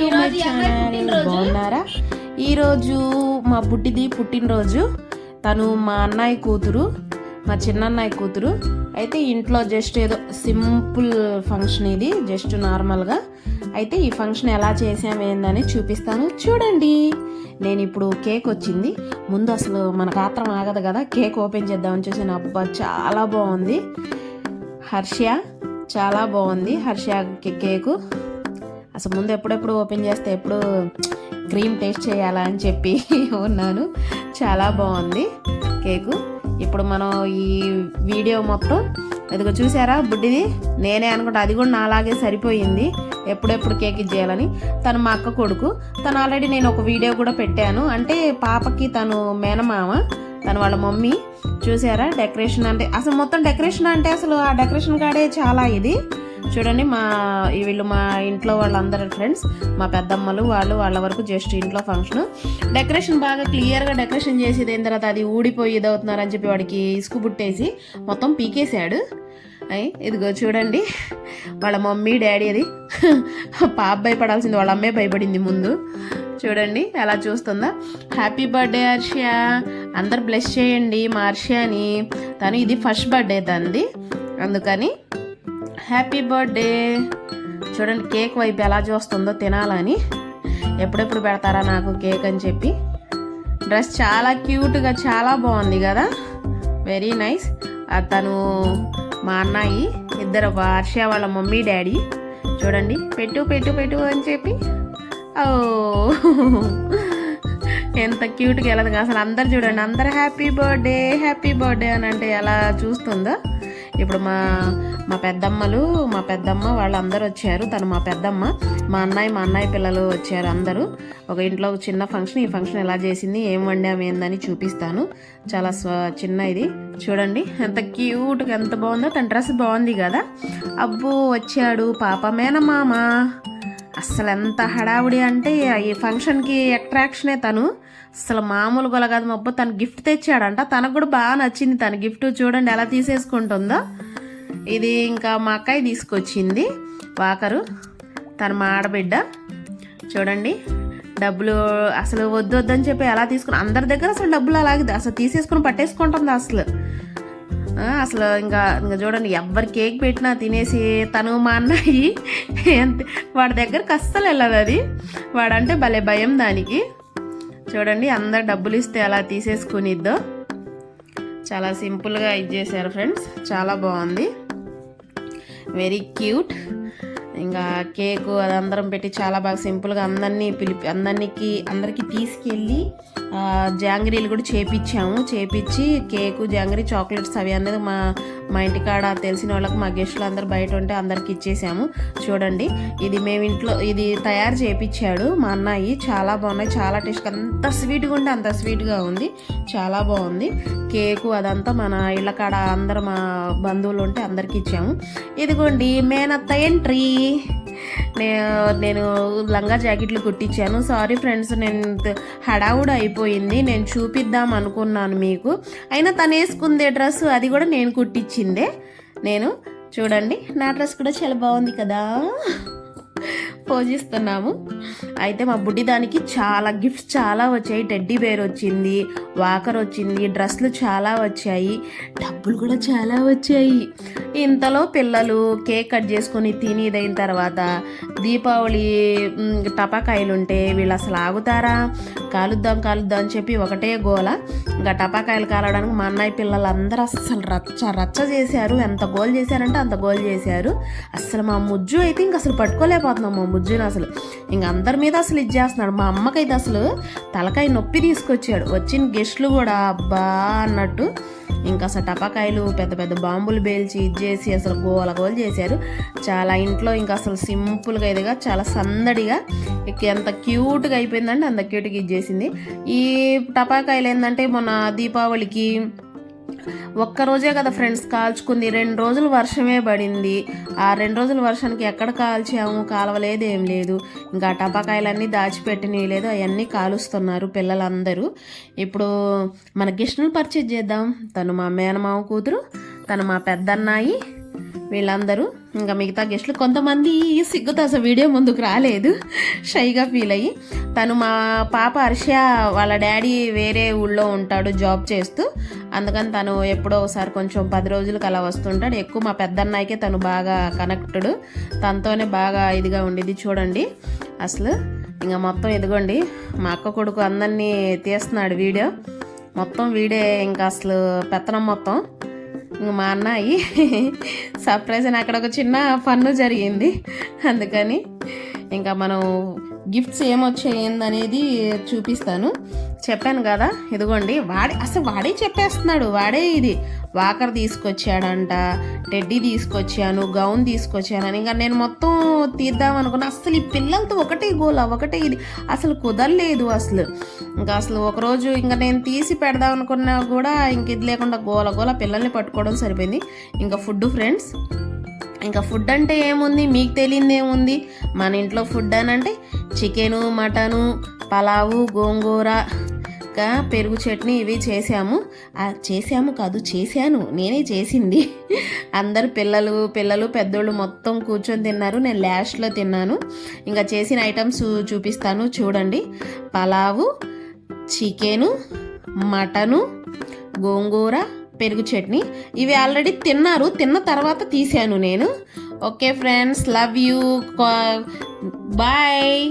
To my channel. బాగున్నారా? ఈరోజు మా బుడ్డిది పుట్టినరోజు. తను మా అన్నయ్య కూతురు మా చిన్న అన్నయ్య కూతురు. అయితే ఇంట్లో జస్ట్ ఏదో సింపుల్ ఫంక్షన్ ఇది జస్ట్ నార్మల్గా. అయితే ఈ ఫంక్షన్ ఎలా చేసాము ఏందని చూపిస్తాను. చూడండి. నేను ఇప్పుడు కేక్ వచ్చింది. ముందు అసలు మనకు ఆత్రం ఆగదు కదా. కేక్ ఓపెన్ చేద్దామని చూసాను అబ్బా చాలా బాగుంది. హర్ష చాలా బాగుంది. హర్ష కేకు. అసలు ముందు ఎప్పుడెప్పుడు ఓపెన్ చేస్తే ఎప్పుడు క్రీమ్ టేస్ట్ చేయాలా అని చెప్పి ఉన్నాను. చాలా బాగుంది కేకు. ఇప్పుడు మనం ఈ వీడియో మొత్తం ఇదిగో చూసారా బుడ్డిది? నేనే అనుకుంటా అది కూడా నాలాగే సరిపోయింది. ఎప్పుడెప్పుడు కేక్ ఇచ్చేయాలని తను మా అక్క కొడుకు. తను ఆల్రెడీ నేను ఒక వీడియో కూడా పెట్టాను. అంటే పాపకి తను మేనమామ తను వాళ్ళ మమ్మీ. చూసారా? డెకరేషన్ అంటే అసలు మొత్తం డెకరేషన్ అంటే అసలు ఆ డెకరేషన్ కాడే చాలా ఇది. చూడండి మా వీళ్ళు మా ఇంట్లో వాళ్ళందరూ ఫ్రెండ్స్ మా పెద్దమ్మలు వాళ్ళు వాళ్ళ వరకు జస్ట్ ఇంట్లో ఫంక్షన్ డెకరేషన్ బాగా క్లియర్గా డెకరేషన్ చేసేది అయిన తర్వాత అది ఊడిపోయి ఇదవుతున్నారని చెప్పి వాడికి ఇసుకు పుట్టేసి మొత్తం పీకేశాడు. అయ్ ఇదిగో చూడండి వాళ్ళ మమ్మీ డాడీ అది. పాప భయపడాల్సింది వాళ్ళ అమ్మే భయపడింది ముందు. చూడండి ఎలా చూస్తుందా? హ్యాపీ బర్త్డే అర్షియా అందరు బ్లెస్ చేయండి మా హర్షని తను ఇది ఫస్ట్ బర్త్డే తంది అందుకని హ్యాపీ బర్త్డే చూడండి కేక్ వైపు ఎలా చూస్తుందో తినాలని. ఎప్పుడెప్పుడు పెడతారా నాకు కేక్ అని చెప్పి. డ్రెస్ చాలా క్యూట్గా చాలా బాగుంది కదా. వెరీ నైస్ తను మా అన్నయ్య ఇద్దరు హర్ష వాళ్ళ మమ్మీ డాడీ. చూడండి పెట్టు పెట్టు పెట్టు అని చెప్పి. ఓ ఎంత క్యూట్గా వెళ్ళదు అసలు అందరు చూడండి అందరు హ్యాపీ బర్త్డే హ్యాపీ బర్త్డే అని అంటే ఎలా చూస్తుందో. ఇప్పుడు మా మా పెద్దమ్మలు మా పెద్దమ్మ వాళ్ళందరూ వచ్చారు. తను మా పెద్దమ్మ మా అన్నయ్య మా అన్నయ్య పిల్లలు వచ్చారు అందరూ. ఒక ఇంట్లో ఒక చిన్న ఫంక్షన్ ఈ ఫంక్షన్ ఎలా చేసింది ఏం వండాము ఏందని చూపిస్తాను. చాలా స్వ చిన్న ఇది. చూడండి ఎంత క్యూట్గా ఎంత బాగుందో. తన డ్రెస్ బాగుంది కదా. అబ్బో వచ్చాడు పాప మేనమామ. అసలు ఎంత హడావుడి అంటే ఈ ఫంక్షన్కి అట్రాక్షనే తను. అసలు మామూలుగా కాదు మా తను గిఫ్ట్ తెచ్చాడంట. తనకు కూడా బాగా నచ్చింది తన గిఫ్ట్. చూడండి ఎలా తీసేసుకుంటుందో. ఇది ఇంకా మా అక్కయ్య తీసుకొచ్చింది. వాకరు తన మా ఆడబిడ్డ. చూడండి డబ్బులు అసలు వద్దు వద్దని చెప్పి ఎలా తీసుకుని అందరి దగ్గర అసలు డబ్బులు అలాగే అసలు తీసేసుకుని పట్టేసుకుంటుంది అసలు. అసలు ఇంకా ఇంకా చూడండి ఎవ్వరు కేక్ పెట్టినా తినేసి తను మా అన్నయ్యి వాడి దగ్గరకు అస్సలు వెళ్ళదు అది. వాడంటే భలే భయం దానికి. చూడండి అందరు డబ్బులు ఇస్తే అలా తీసేసుకునిద్దో. చాలా సింపుల్గా ఇచ్చేసారు ఫ్రెండ్స్. చాలా బాగుంది. వెరీ క్యూట్ ఇంకా కేకు అది అందరం పెట్టి చాలా బాగా సింపుల్గా అందరినీ పిలిపి అందరికి అందరికీ తీసుకెళ్ళి జాంగ్రీలు కూడా చేపించాము చేపించి కేకు జాంగ్రీ చాక్లెట్స్ అవి అనేది మా మా ఇంటికాడ తెలిసిన వాళ్ళకి మా గెస్టులు అందరు బయట ఉంటే అందరికి ఇచ్చేసాము. చూడండి ఇది మేము ఇంట్లో ఇది తయారు చేపించాడు మా అన్నయ్య. చాలా బాగున్నాయి చాలా టేస్ట్. అంత స్వీట్గా ఉంటే అంత స్వీట్గా ఉంది. చాలా బాగుంది. కేకు అదంతా మన ఇళ్ళకాడ అందరు మా బంధువులు ఉంటే అందరికి ఇచ్చాము. ఇదిగోండి మేనత్త ఎంట్రీ. నేను నేను లంగా జాకెట్లు కుట్టించాను. సారీ ఫ్రెండ్స్ నేను హడావుడు అయిపోయింది. నేను చూపిద్దాం అనుకున్నాను మీకు. అయినా తను వేసుకుందే డ్రెస్ అది కూడా నేను కుట్టించిందే. నేను చూడండి నా డ్రెస్ కూడా చాలా బాగుంది కదా. పోజిస్తున్నాము అయితే మా బుడ్డి దానికి చాలా గిఫ్ట్స్ చాలా వచ్చాయి. టెడ్డీ బేర్ వచ్చింది వాకర్ వచ్చింది డ్రెస్లు చాలా వచ్చాయి. డబ్బులు కూడా చాలా వచ్చాయి. ఇంతలో పిల్లలు కేక్ కట్ చేసుకొని తిని ఇదైన తర్వాత దీపావళి టపాకాయలు ఉంటే వీళ్ళు అసలు ఆగుతారా? కాలుద్దాం కాలుద్దాం అని చెప్పి ఒకటే గోల. ఇంకా టపాకాయలు కాలడానికి మా అన్నయ్య పిల్లలు అందరూ అస్సలు రచ్చ రచ్చ చేశారు. ఎంత గోల్ చేశారంటే అంత గోల్ చేశారు. అసలు మా ముజ్జు అయితే ఇంక అసలు పట్టుకోలేకపోతున్నాం మా ముజ్జుని అసలు. ఇంక అందరి మీద అసలు ఇచ్చేస్తున్నాడు మా అమ్మకైతే అసలు తలకాయ నొప్పి తీసుకొచ్చాడు. వచ్చిన గెస్ట్లు కూడా అబ్బా అన్నట్టు ఇంకా అసలు టపాకాయలు పెద్ద పెద్ద బాంబులు పేల్చి ఇచ్చేసి అసలు గోల గోలు చేశారు. చాలా ఇంట్లో ఇంకా అసలు సింపుల్గా ఇదిగా చాలా సందడిగా ఎంత క్యూట్గా అయిపోయిందంటే అంత క్యూట్గా ఇచ్చేసింది ఈ టపాకాయలు ఏంటంటే మొన్న దీపావళికి ఒక్క రోజే కదా ఫ్రెండ్స్ కాల్చుకుంది. రెండు రోజులు వర్షమే పడింది. ఆ రెండు రోజుల వర్షానికి ఎక్కడ కాల్చాము? కాలవలేదు ఏం లేదు. ఇంకా టపాకాయలన్నీ దాచిపెట్టినవి లేదు అవన్నీ కాలుస్తున్నారు పిల్లలందరూ. ఇప్పుడు మన గిష్ణుని పర్చేజ్ చేద్దాం. తను మా మేనమామ కూతురు తను మా పెద్దన్నాయి. వీళ్ళందరూ ఇంకా మిగతా గెస్టులు. కొంతమంది సిగ్గుతో అసలు వీడియో ముందుకు రాలేదు. షైగా ఫీల్ అయ్యి. తను మా పాప హర్ష వాళ్ళ డాడీ వేరే ఊళ్ళో ఉంటాడు జాబ్ చేస్తూ. అందుకని తను ఎప్పుడో ఒకసారి కొంచెం పది రోజులకు అలా వస్తుంటాడు. ఎక్కువ మా పెద్దన్నయ్యకే తను బాగా కనెక్టెడ్. తనతోనే బాగా ఇదిగా ఉండేది చూడండి. అసలు ఇంకా మొత్తం ఇదిగోండి. మా అక్క కొడుకు అందరినీ తీస్తున్నాడు వీడియో. మొత్తం వీడే ఇంకా అసలు పెత్తనం మొత్తం. మా అన్నయ్యి సర్ప్రైజ్ అని అక్కడ ఒక చిన్న ఫన్ను జరిగింది. అందుకని ఇంకా మనం గిఫ్ట్స్ ఏమొచ్చాయి ఏందనేది చూపిస్తాను. చెప్పాను కదా ఇదిగోండి వాడే అసలు వాడే చెప్పేస్తున్నాడు వాడే ఇది. వాకర్ తీసుకొచ్చాడంట టెడ్డీ తీసుకొచ్చాను గౌన్ తీసుకొచ్చాను ఇంకా నేను మొత్తం తీద్దాం అనుకున్నా అసలు ఈ పిల్లలతో ఒకటే గోల ఒకటే ఇది. అసలు కుదరలేదు అసలు. ఇంకా అసలు ఒకరోజు ఇంకా నేను తీసి పెడదాం అనుకున్నా కూడా ఇంక ఇది లేకుండా గోల గోల పిల్లల్ని పట్టుకోవడం సరిపోయింది. ఇంకా ఫుడ్ ఫ్రెండ్స్ ఇంకా ఫుడ్ అంటే ఏముంది? మీకు తెలియంది ఏముంది? మన ఇంట్లో ఫుడ్ అని అంటే చికెను మటను పలావు గోంగూర ఇంకా పెరుగు చట్నీ ఇవి చేసాము చేసాము కాదు చేశాను. నేనే చేసింది. అందరు పిల్లలు పిల్లలు పెద్దోళ్ళు మొత్తం కూర్చొని తిన్నారు. నేను లాస్ట్లో తిన్నాను. ఇంకా చేసిన ఐటమ్స్ చూపిస్తాను చూడండి. పలావు చికెను మటను గోంగూర పెరుగు చట్నీ. ఇవి ఆల్రెడీ తిన్నారు. తిన్న తర్వాత తీసాను నేను. Okay friends love you. Bye.